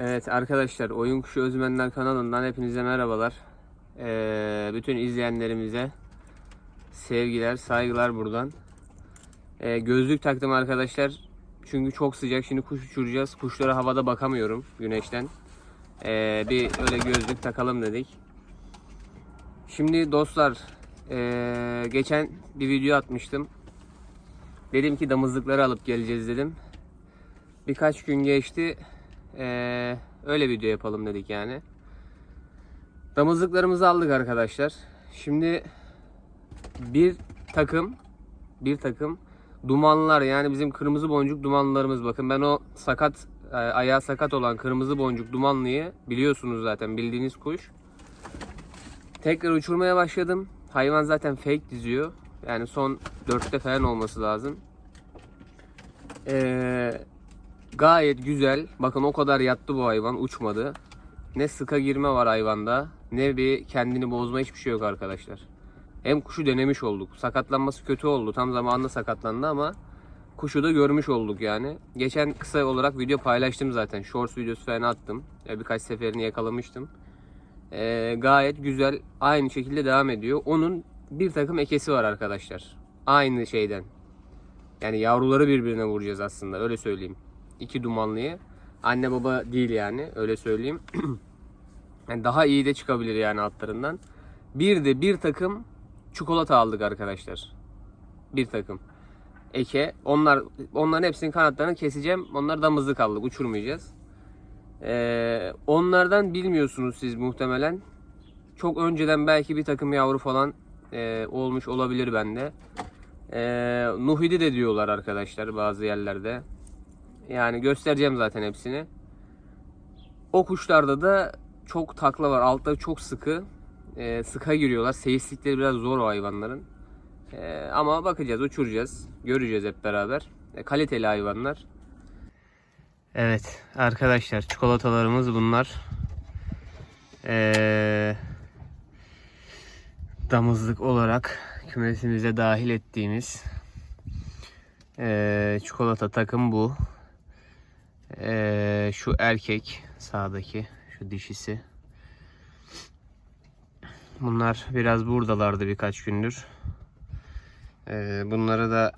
Evet arkadaşlar Oyun Kuşu Özmenler kanalından hepinize merhabalar. Ee, bütün izleyenlerimize sevgiler, saygılar buradan. Ee, gözlük taktım arkadaşlar. Çünkü çok sıcak. Şimdi kuş uçuracağız. Kuşlara havada bakamıyorum güneşten. Ee, bir öyle gözlük takalım dedik. Şimdi dostlar ee, geçen bir video atmıştım. Dedim ki damızlıkları alıp geleceğiz dedim. Birkaç gün geçti. Ee, öyle video yapalım dedik yani. Damızlıklarımızı aldık arkadaşlar. Şimdi bir takım bir takım dumanlar yani bizim kırmızı boncuk dumanlarımız bakın ben o sakat e, ayağı sakat olan kırmızı boncuk dumanlıyı biliyorsunuz zaten bildiğiniz kuş. Tekrar uçurmaya başladım. Hayvan zaten fake diziyor. Yani son 4'te falan olması lazım. Ee, Gayet güzel. Bakın o kadar yattı bu hayvan uçmadı. Ne sıka girme var hayvanda ne bir kendini bozma hiçbir şey yok arkadaşlar. Hem kuşu denemiş olduk. Sakatlanması kötü oldu. Tam zamanında sakatlandı ama kuşu da görmüş olduk yani. Geçen kısa olarak video paylaştım zaten. Shorts videosu falan attım. Birkaç seferini yakalamıştım. Ee, gayet güzel. Aynı şekilde devam ediyor. Onun bir takım ekesi var arkadaşlar. Aynı şeyden. Yani yavruları birbirine vuracağız aslında. Öyle söyleyeyim iki dumanlıyı. Anne baba değil yani öyle söyleyeyim. yani daha iyi de çıkabilir yani altlarından. Bir de bir takım çikolata aldık arkadaşlar. Bir takım. Eke. Onlar onların hepsinin kanatlarını keseceğim. Onlar damızlık aldık. Uçurmayacağız. Ee, onlardan bilmiyorsunuz siz muhtemelen. Çok önceden belki bir takım yavru falan e, olmuş olabilir bende. Ee, Nuhidi de diyorlar arkadaşlar bazı yerlerde. Yani göstereceğim zaten hepsini. O kuşlarda da çok takla var. Altta çok sıkı. Ee, sıka giriyorlar. Seyislikleri biraz zor o hayvanların. Ee, ama bakacağız, uçuracağız. Göreceğiz hep beraber. Ee, kaliteli hayvanlar. Evet arkadaşlar çikolatalarımız bunlar. Ee, damızlık olarak kümesimize dahil ettiğimiz ee, çikolata takım bu. Ee, şu erkek sağdaki şu dişisi. Bunlar biraz buradalardı birkaç gündür. Ee, bunları da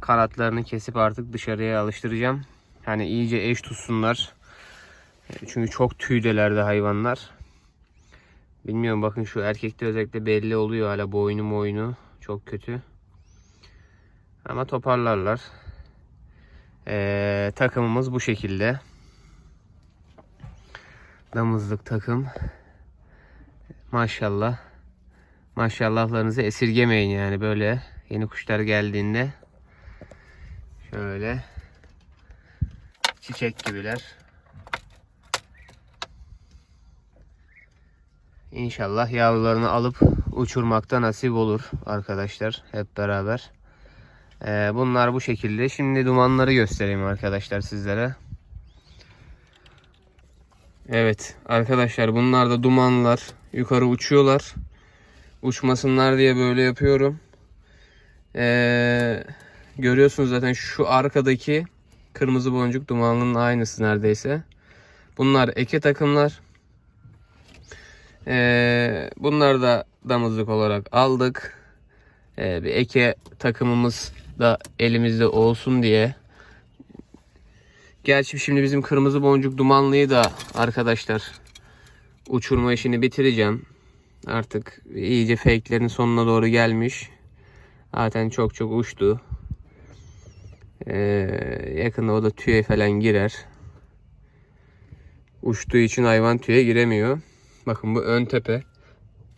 kanatlarını kesip artık dışarıya alıştıracağım. Hani iyice eş tutsunlar. Ee, Çünkü çok tüydelerdi hayvanlar. Bilmiyorum bakın şu erkekte özellikle belli oluyor hala boynu boynu çok kötü. Ama toparlarlar. Ee, takımımız bu şekilde. Damızlık takım. Maşallah. Maşallahlarınızı esirgemeyin yani böyle yeni kuşlar geldiğinde. Şöyle çiçek gibiler. İnşallah yavrularını alıp uçurmakta nasip olur arkadaşlar hep beraber. Ee, bunlar bu şekilde. Şimdi dumanları göstereyim arkadaşlar sizlere. Evet arkadaşlar bunlar da dumanlar. Yukarı uçuyorlar. Uçmasınlar diye böyle yapıyorum. Ee, görüyorsunuz zaten şu arkadaki kırmızı boncuk dumanlının aynısı neredeyse. Bunlar eke takımlar. Ee, bunlar da damızlık olarak aldık. Ee, bir eke takımımız da elimizde olsun diye. Gerçi şimdi bizim kırmızı boncuk dumanlıyı da arkadaşlar uçurma işini bitireceğim. Artık iyice fake'lerin sonuna doğru gelmiş. Zaten çok çok uçtu. Ee, yakında o da tüye falan girer. Uçtuğu için hayvan tüye giremiyor. Bakın bu ön tepe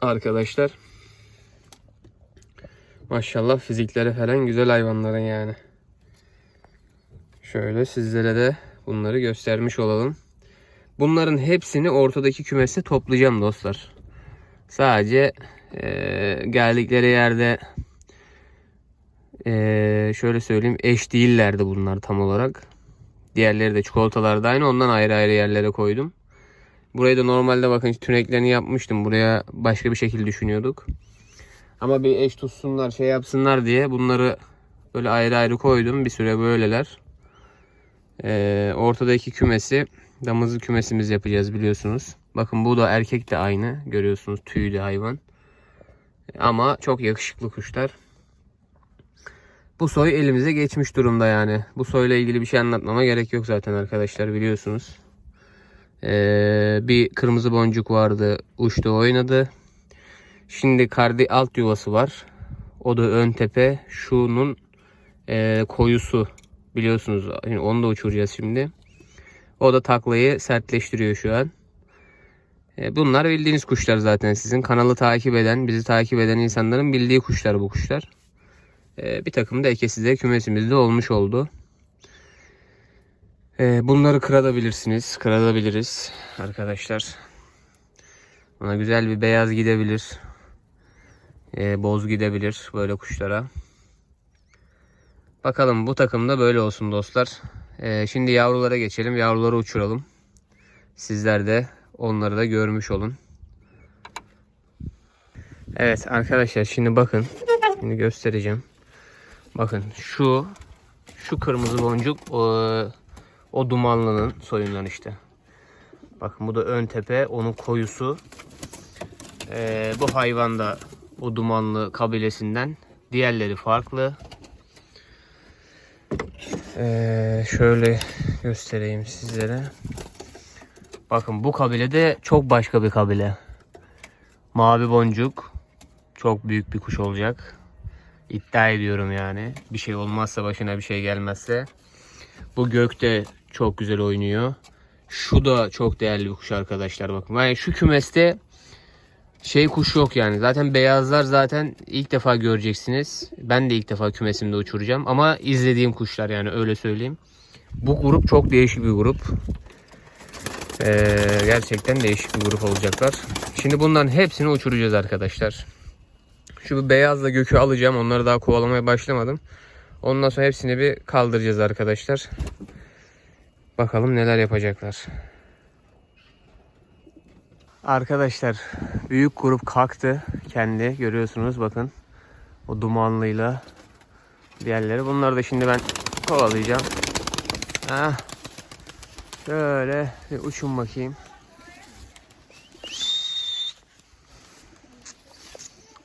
arkadaşlar. Maşallah fizikleri falan güzel hayvanların yani. Şöyle sizlere de bunları göstermiş olalım. Bunların hepsini ortadaki kümeste toplayacağım dostlar. Sadece e, geldikleri yerde e, şöyle söyleyeyim eş değillerdi bunlar tam olarak. Diğerleri de çikolatalar da aynı ondan ayrı ayrı yerlere koydum. Burayı da normalde bakın tüneklerini yapmıştım. Buraya başka bir şekilde düşünüyorduk. Ama bir eş tutsunlar şey yapsınlar diye bunları böyle ayrı ayrı koydum. Bir süre böyleler. Ee, ortadaki kümesi Damızlı kümesimiz yapacağız biliyorsunuz. Bakın bu da erkek de aynı. Görüyorsunuz tüylü hayvan. Ama çok yakışıklı kuşlar. Bu soy elimize geçmiş durumda yani. Bu soyla ilgili bir şey anlatmama gerek yok zaten arkadaşlar biliyorsunuz. Ee, bir kırmızı boncuk vardı. Uçtu oynadı. Şimdi kardi alt yuvası var. O da ön tepe. Şunun e, koyusu. Biliyorsunuz yani onu da uçuracağız şimdi. O da taklayı sertleştiriyor şu an. E, bunlar bildiğiniz kuşlar zaten sizin. Kanalı takip eden, bizi takip eden insanların bildiği kuşlar bu kuşlar. E, bir takım da ekesi de kümesimizde olmuş oldu. E, bunları kırabilirsiniz. Kırabiliriz arkadaşlar. Buna güzel bir beyaz gidebilir. E, boz gidebilir böyle kuşlara. Bakalım bu takımda böyle olsun dostlar. E, şimdi yavrulara geçelim. Yavruları uçuralım. Sizler de onları da görmüş olun. Evet arkadaşlar şimdi bakın. Şimdi göstereceğim. Bakın şu şu kırmızı boncuk o, o dumanlının soyundan işte. Bakın bu da ön tepe onun koyusu. Ee, bu hayvan da o dumanlı kabilesinden. Diğerleri farklı. Ee, şöyle göstereyim sizlere. Bakın bu kabile de çok başka bir kabile. Mavi boncuk. Çok büyük bir kuş olacak. İddia ediyorum yani. Bir şey olmazsa başına bir şey gelmezse. Bu gökte çok güzel oynuyor. Şu da çok değerli bir kuş arkadaşlar bakın. Yani şu kümeste şey kuş yok yani. Zaten beyazlar zaten ilk defa göreceksiniz. Ben de ilk defa kümesimde uçuracağım. Ama izlediğim kuşlar yani öyle söyleyeyim. Bu grup çok değişik bir grup. Ee, gerçekten değişik bir grup olacaklar. Şimdi bunların hepsini uçuracağız arkadaşlar. Şu beyazla gökü alacağım. Onları daha kovalamaya başlamadım. Ondan sonra hepsini bir kaldıracağız arkadaşlar. Bakalım neler yapacaklar. Arkadaşlar büyük grup kalktı kendi görüyorsunuz bakın. O dumanlıyla diğerleri. Bunları da şimdi ben kovalayacağım. Heh. Şöyle bir uçun bakayım.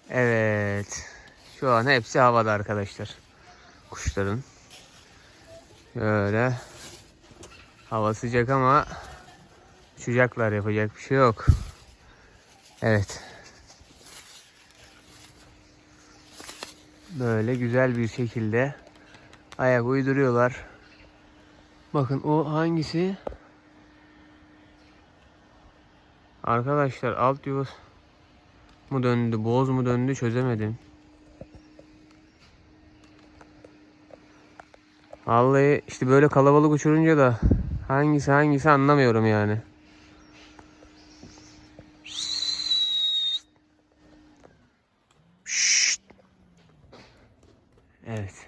Evet. Şu an hepsi havada arkadaşlar. Kuşların. Şöyle. Hava sıcak ama uçacaklar yapacak bir şey yok. Evet. Böyle güzel bir şekilde ayak uyduruyorlar. Bakın o hangisi? Arkadaşlar alt yuvası mu döndü, boz mu döndü çözemedim. Vallahi işte böyle kalabalık uçurunca da hangisi hangisi anlamıyorum yani. Şşt. Evet.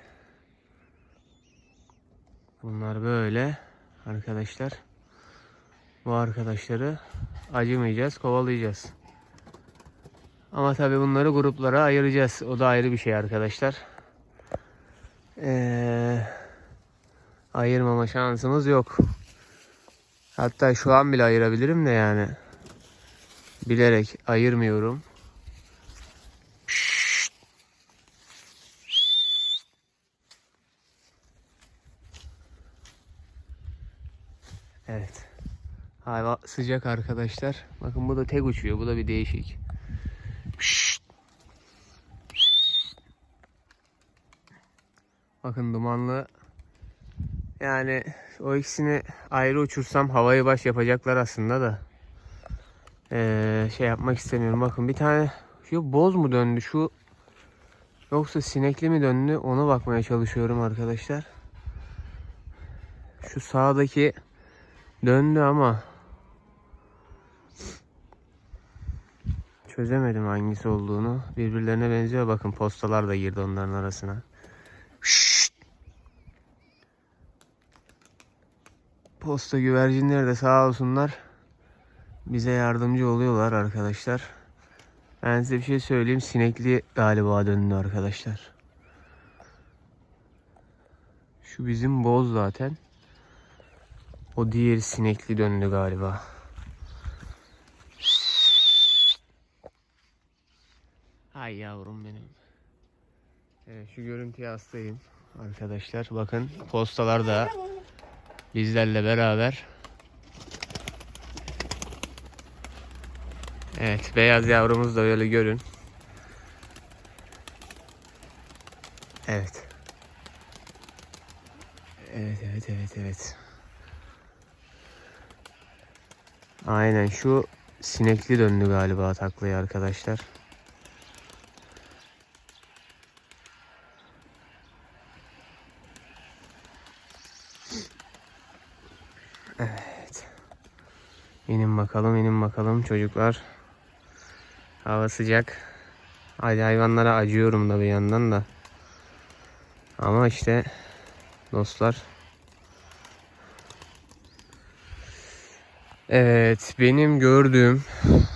Bunlar böyle arkadaşlar. Bu arkadaşları acımayacağız, kovalayacağız. Ama tabii bunları gruplara ayıracağız. O da ayrı bir şey arkadaşlar. Ee, ayırmama şansımız yok. Hatta şu an bile ayırabilirim de yani. Bilerek ayırmıyorum. Evet. Hava sıcak arkadaşlar. Bakın bu da tek uçuyor. Bu da bir değişik. Şşt. Bakın dumanlı. Yani o ikisini ayrı uçursam havayı baş yapacaklar aslında da. Ee, şey yapmak istemiyorum. Bakın bir tane şu boz mu döndü şu yoksa sinekli mi döndü ona bakmaya çalışıyorum arkadaşlar. Şu sağdaki döndü ama çözemedim hangisi olduğunu. Birbirlerine benziyor. Bakın postalar da girdi onların arasına. Şşt. Posta güvercinleri de sağ olsunlar bize yardımcı oluyorlar arkadaşlar. Ben size bir şey söyleyeyim. Sinekli galiba döndü arkadaşlar. Şu bizim boz zaten. O diğer sinekli döndü galiba. Ay yavrum benim. Evet, şu görüntüye hastayım arkadaşlar. Bakın postalar da bizlerle beraber. Evet beyaz yavrumuz da böyle görün. Evet. Evet evet evet evet. Aynen şu sinekli döndü galiba taklaya arkadaşlar. Evet. İnin bakalım inin bakalım çocuklar. Hava sıcak. Hadi hayvanlara acıyorum da bir yandan da. Ama işte dostlar. Evet benim gördüğüm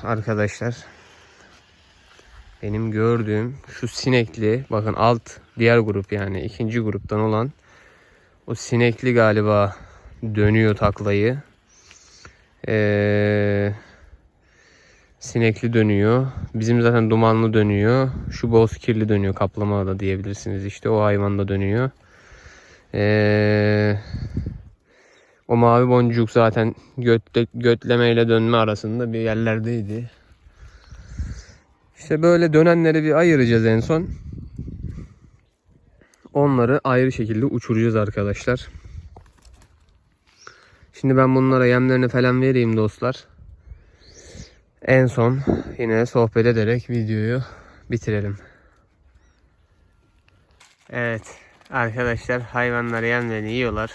arkadaşlar. Benim gördüğüm şu sinekli bakın alt diğer grup yani ikinci gruptan olan o sinekli galiba dönüyor taklayı. Eee Sinekli dönüyor. Bizim zaten dumanlı dönüyor. Şu bozkirli dönüyor. Kaplama da diyebilirsiniz. İşte o hayvan da dönüyor. Ee, o mavi boncuk zaten götle, götlemeyle dönme arasında bir yerlerdeydi. İşte böyle dönenleri bir ayıracağız en son. Onları ayrı şekilde uçuracağız arkadaşlar. Şimdi ben bunlara yemlerini falan vereyim dostlar. En son yine sohbet ederek videoyu bitirelim. Evet arkadaşlar hayvanlar yemlerini yiyorlar.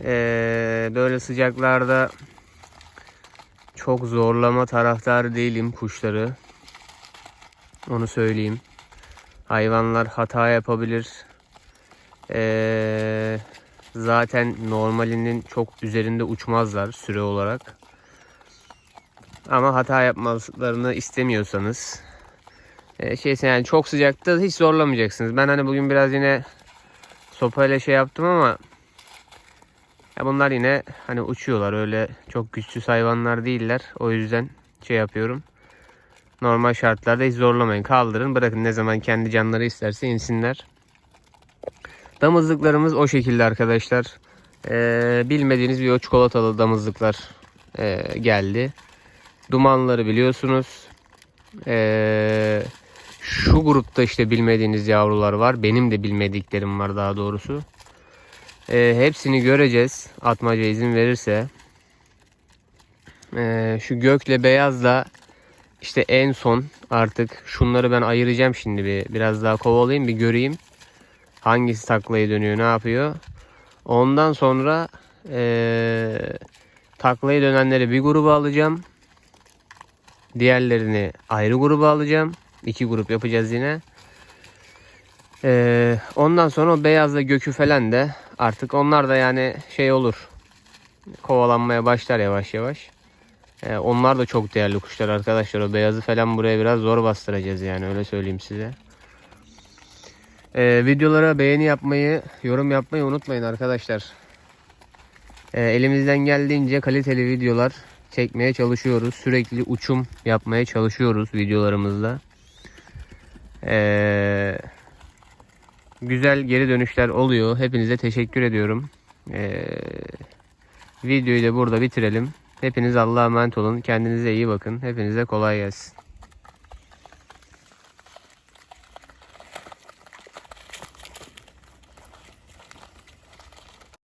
Ee, böyle sıcaklarda çok zorlama taraftarı değilim kuşları. Onu söyleyeyim. Hayvanlar hata yapabilir. Ee, zaten normalinin çok üzerinde uçmazlar süre olarak. Ama hata yapmalarını istemiyorsanız e, şeyse yani çok sıcakta hiç zorlamayacaksınız. Ben hani bugün biraz yine sopayla şey yaptım ama ya bunlar yine hani uçuyorlar öyle çok güçsüz hayvanlar değiller. O yüzden şey yapıyorum. Normal şartlarda hiç zorlamayın. Kaldırın bırakın ne zaman kendi canları isterse insinler. Damızlıklarımız o şekilde arkadaşlar. Ee, bilmediğiniz bir o çikolatalı damızlıklar e, geldi. Dumanları biliyorsunuz. Ee, şu grupta işte bilmediğiniz yavrular var. Benim de bilmediklerim var daha doğrusu. Ee, hepsini göreceğiz. Atmaca izin verirse. Ee, şu gökle beyaz da işte en son artık şunları ben ayıracağım şimdi bir biraz daha kovalayayım bir göreyim. Hangisi taklaya dönüyor ne yapıyor. Ondan sonra ee, taklaya dönenleri bir gruba alacağım. Diğerlerini ayrı gruba alacağım. İki grup yapacağız yine. Ee, ondan sonra o beyazla gökü falan da artık onlar da yani şey olur. Kovalanmaya başlar yavaş yavaş. Ee, onlar da çok değerli kuşlar arkadaşlar. O beyazı falan buraya biraz zor bastıracağız yani öyle söyleyeyim size. Ee, videolara beğeni yapmayı, yorum yapmayı unutmayın arkadaşlar. Ee, elimizden geldiğince kaliteli videolar çekmeye çalışıyoruz. Sürekli uçum yapmaya çalışıyoruz videolarımızda. Ee, güzel geri dönüşler oluyor. Hepinize teşekkür ediyorum. Ee, videoyu da burada bitirelim. Hepiniz Allah'a emanet olun. Kendinize iyi bakın. Hepinize kolay gelsin.